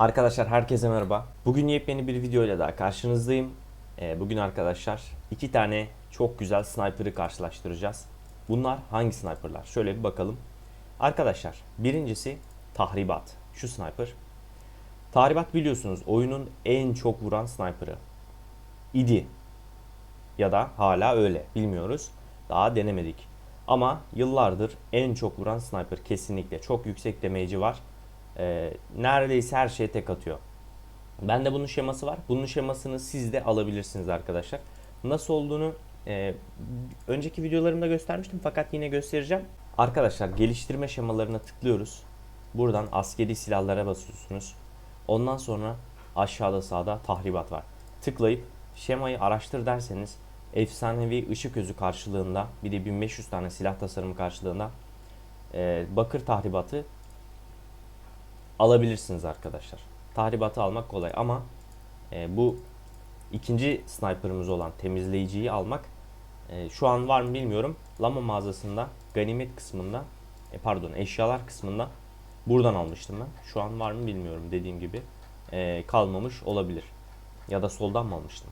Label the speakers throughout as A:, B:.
A: Arkadaşlar herkese merhaba. Bugün yepyeni bir video ile daha karşınızdayım. Ee, bugün arkadaşlar iki tane çok güzel sniper'ı karşılaştıracağız. Bunlar hangi sniper'lar? Şöyle bir bakalım. Arkadaşlar birincisi tahribat. Şu sniper. Tahribat biliyorsunuz oyunun en çok vuran sniper'ı. İdi. Ya da hala öyle bilmiyoruz. Daha denemedik. Ama yıllardır en çok vuran sniper kesinlikle. Çok yüksek damage'i var. Ee, neredeyse her şeye tek atıyor. Bende bunun şeması var. Bunun şemasını siz de alabilirsiniz arkadaşlar. Nasıl olduğunu e, önceki videolarımda göstermiştim fakat yine göstereceğim. Arkadaşlar geliştirme şemalarına tıklıyoruz. Buradan askeri silahlara basıyorsunuz. Ondan sonra aşağıda sağda tahribat var. Tıklayıp şemayı araştır derseniz efsanevi ışık özü karşılığında bir de 1500 tane silah tasarımı karşılığında e, bakır tahribatı alabilirsiniz arkadaşlar. Tahribatı almak kolay ama e, bu ikinci sniper'ımız olan temizleyiciyi almak e, şu an var mı bilmiyorum. Lama mağazasında ganimet kısmında e, pardon eşyalar kısmında buradan almıştım ben. Şu an var mı bilmiyorum dediğim gibi e, kalmamış olabilir. Ya da soldan mı almıştım?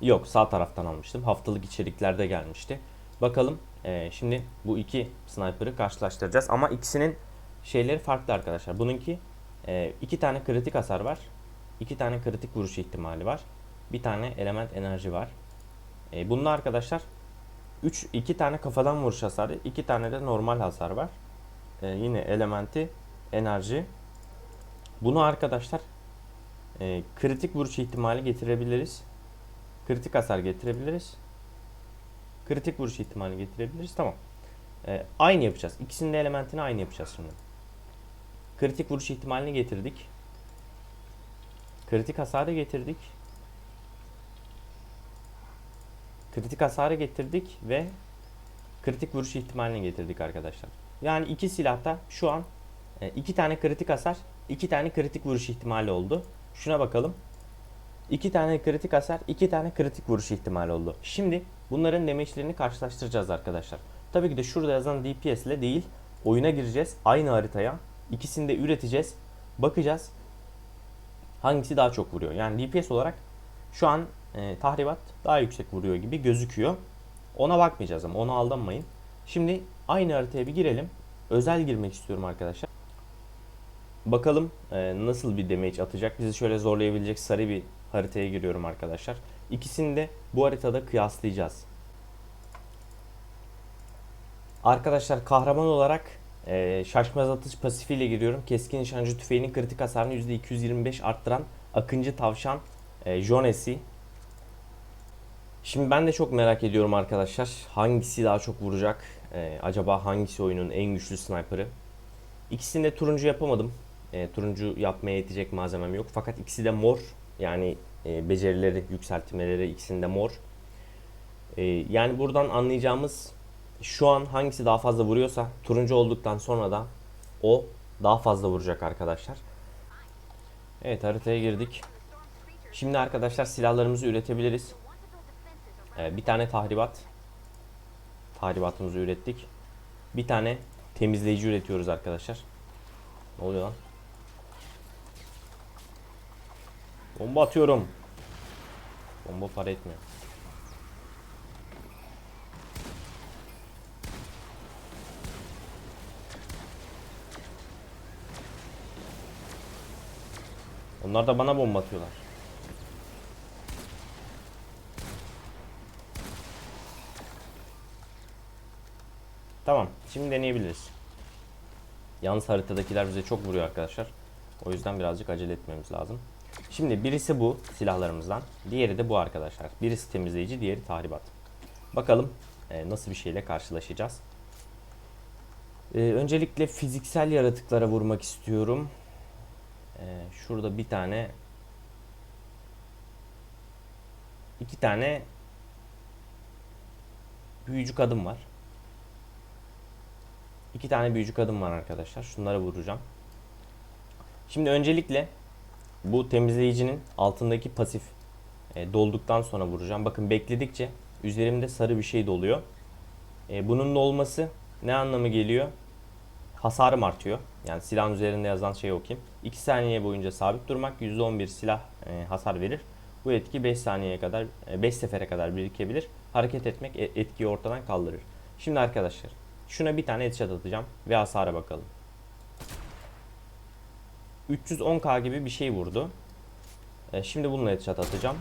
A: Yok sağ taraftan almıştım. Haftalık içeriklerde gelmişti. Bakalım e, şimdi bu iki sniper'ı karşılaştıracağız ama ikisinin şeyleri farklı arkadaşlar. Bununki e, iki tane kritik hasar var. iki tane kritik vuruş ihtimali var. Bir tane element enerji var. E, bununla arkadaşlar 3 2 tane kafadan vuruş hasarı, 2 tane de normal hasar var. E, yine elementi enerji. Bunu arkadaşlar e, kritik vuruş ihtimali getirebiliriz. Kritik hasar getirebiliriz. Kritik vuruş ihtimali getirebiliriz. Tamam. E, aynı yapacağız. İkisinin de elementini aynı yapacağız şimdi. Kritik vuruş ihtimalini getirdik. Kritik hasarı getirdik. Kritik hasarı getirdik ve kritik vuruş ihtimalini getirdik arkadaşlar. Yani iki silahta şu an e, iki tane kritik hasar, iki tane kritik vuruş ihtimali oldu. Şuna bakalım. İki tane kritik hasar, iki tane kritik vuruş ihtimali oldu. Şimdi bunların demeçlerini karşılaştıracağız arkadaşlar. Tabii ki de şurada yazan DPS ile değil, oyuna gireceğiz aynı haritaya. İkisini de üreteceğiz. Bakacağız hangisi daha çok vuruyor. Yani DPS olarak şu an e, tahribat daha yüksek vuruyor gibi gözüküyor. Ona bakmayacağız ama ona aldanmayın. Şimdi aynı haritaya bir girelim. Özel girmek istiyorum arkadaşlar. Bakalım e, nasıl bir damage atacak. Bizi şöyle zorlayabilecek sarı bir haritaya giriyorum arkadaşlar. İkisini de bu haritada kıyaslayacağız. Arkadaşlar kahraman olarak e, şaşmaz atış pasifiyle giriyorum. Keskin nişancı tüfeğinin kritik hasarını %225 arttıran Akıncı Tavşan e, Jonesi. Şimdi ben de çok merak ediyorum arkadaşlar. Hangisi daha çok vuracak? E, acaba hangisi oyunun en güçlü sniper'ı? İkisini de turuncu yapamadım. E, turuncu yapmaya yetecek malzemem yok. Fakat ikisi de mor. Yani e, becerileri, yükseltmeleri ikisinde mor. E, yani buradan anlayacağımız şu an hangisi daha fazla vuruyorsa turuncu olduktan sonra da o daha fazla vuracak arkadaşlar. Evet haritaya girdik. Şimdi arkadaşlar silahlarımızı üretebiliriz. Ee, bir tane tahribat. Tahribatımızı ürettik. Bir tane temizleyici üretiyoruz arkadaşlar. Ne oluyor lan? Bomba atıyorum. Bomba para etmiyor. Onlar da bana bomba atıyorlar. Tamam. Şimdi deneyebiliriz. Yalnız haritadakiler bize çok vuruyor arkadaşlar. O yüzden birazcık acele etmemiz lazım. Şimdi birisi bu silahlarımızdan. Diğeri de bu arkadaşlar. Birisi temizleyici, diğeri tahribat. Bakalım e, nasıl bir şeyle karşılaşacağız. E, öncelikle fiziksel yaratıklara vurmak istiyorum. E, şurada bir tane iki tane büyücü kadın var. İki tane büyücü kadın var arkadaşlar. Şunlara vuracağım. Şimdi öncelikle bu temizleyicinin altındaki pasif e, dolduktan sonra vuracağım. Bakın bekledikçe üzerimde sarı bir şey doluyor. E, bunun da olması ne anlamı geliyor? Hasarım artıyor. Yani silahın üzerinde yazan şeyi okuyayım. 2 saniye boyunca sabit durmak %11 silah e, hasar verir. Bu etki 5 saniyeye kadar 5 sefere kadar birikebilir. Hareket etmek e- etkiyi ortadan kaldırır. Şimdi arkadaşlar şuna bir tane headshot atacağım ve hasara bakalım. 310k gibi bir şey vurdu. E, şimdi bununla headshot atacağım.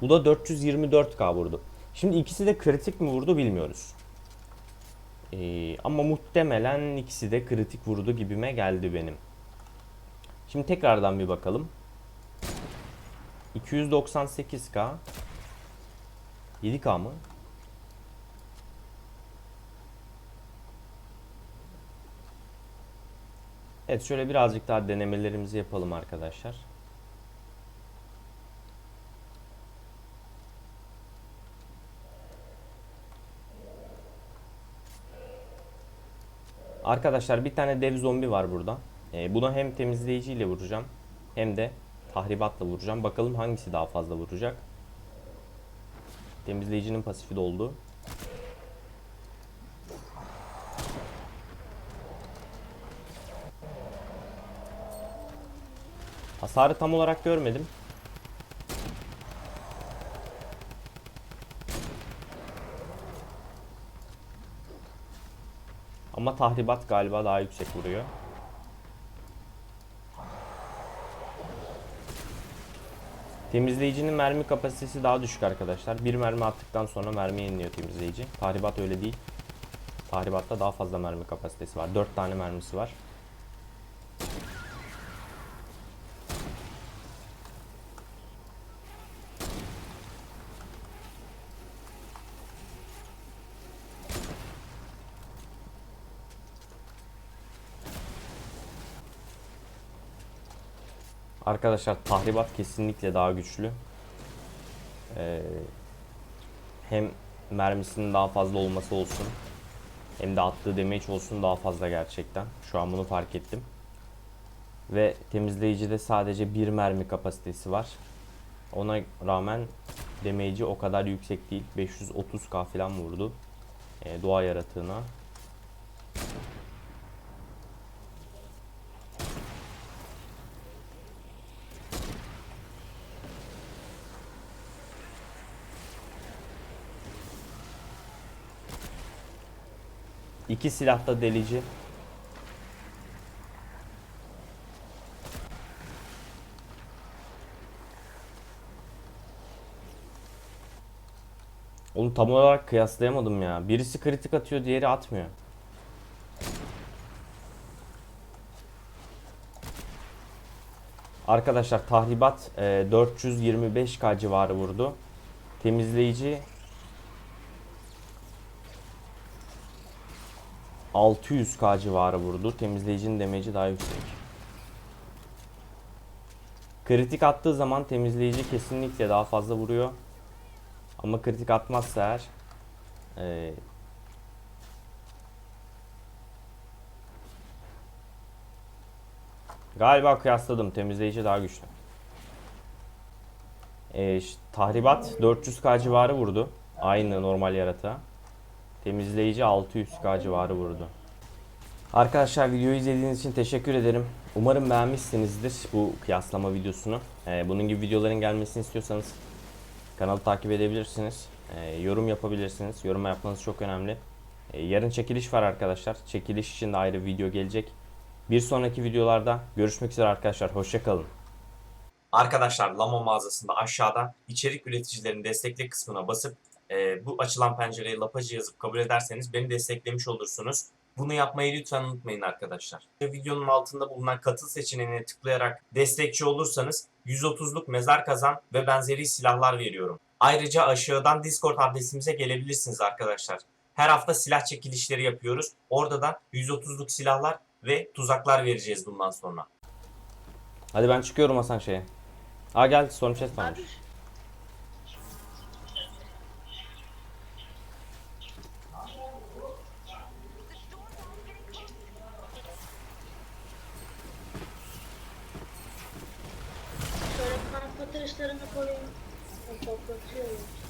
A: Bu da 424k vurdu. Şimdi ikisi de kritik mi vurdu bilmiyoruz. Ee, ama muhtemelen ikisi de kritik vurdu gibime geldi benim. Şimdi tekrardan bir bakalım. 298k 7k mı? Evet şöyle birazcık daha denemelerimizi yapalım arkadaşlar. Arkadaşlar bir tane dev zombi var burada. Ee, buna hem temizleyiciyle vuracağım hem de tahribatla vuracağım. Bakalım hangisi daha fazla vuracak. Temizleyicinin pasifi doldu. Hasarı tam olarak görmedim. Ama tahribat galiba daha yüksek vuruyor. Temizleyicinin mermi kapasitesi daha düşük arkadaşlar. Bir mermi attıktan sonra mermi yeniliyor temizleyici. Tahribat öyle değil. Tahribatta daha fazla mermi kapasitesi var. 4 tane mermisi var. Arkadaşlar tahribat kesinlikle daha güçlü. Ee, hem mermisinin daha fazla olması olsun. Hem de attığı damage olsun daha fazla gerçekten. Şu an bunu fark ettim. Ve temizleyicide sadece bir mermi kapasitesi var. Ona rağmen damage'i o kadar yüksek değil. 530k falan vurdu. Ee, doğa yaratığına. İki silah da delici. Onu tam olarak kıyaslayamadım ya. Birisi kritik atıyor, diğeri atmıyor. Arkadaşlar tahribat e, 425k civarı vurdu. Temizleyici 600k civarı vurdu. Temizleyicinin damage'i daha yüksek. Kritik attığı zaman temizleyici kesinlikle daha fazla vuruyor. Ama kritik atmazsa eğer eee, Galiba kıyasladım. Temizleyici daha güçlü. Eee, ş- tahribat 400k civarı vurdu. Aynı normal yaratığa. Temizleyici 600k civarı vurdu. Arkadaşlar videoyu izlediğiniz için teşekkür ederim. Umarım beğenmişsinizdir bu kıyaslama videosunu. Ee, bunun gibi videoların gelmesini istiyorsanız kanalı takip edebilirsiniz. Ee, yorum yapabilirsiniz. Yorum yapmanız çok önemli. Ee, yarın çekiliş var arkadaşlar. Çekiliş için de ayrı video gelecek. Bir sonraki videolarda görüşmek üzere arkadaşlar. Hoşçakalın. Arkadaşlar Lama mağazasında aşağıda içerik üreticilerin destekle kısmına basıp e, bu açılan pencereye lapacı yazıp kabul ederseniz beni desteklemiş olursunuz. Bunu yapmayı lütfen unutmayın arkadaşlar. Videonun altında bulunan katıl seçeneğine tıklayarak destekçi olursanız 130'luk mezar kazan ve benzeri silahlar veriyorum. Ayrıca aşağıdan Discord adresimize gelebilirsiniz arkadaşlar. Her hafta silah çekilişleri yapıyoruz. Orada da 130'luk silahlar ve tuzaklar vereceğiz bundan sonra. Hadi ben çıkıyorum Hasan şeye. Aa gel Storm Chest varmış.
B: Ateşlerini koyun. Toplatıyorlar.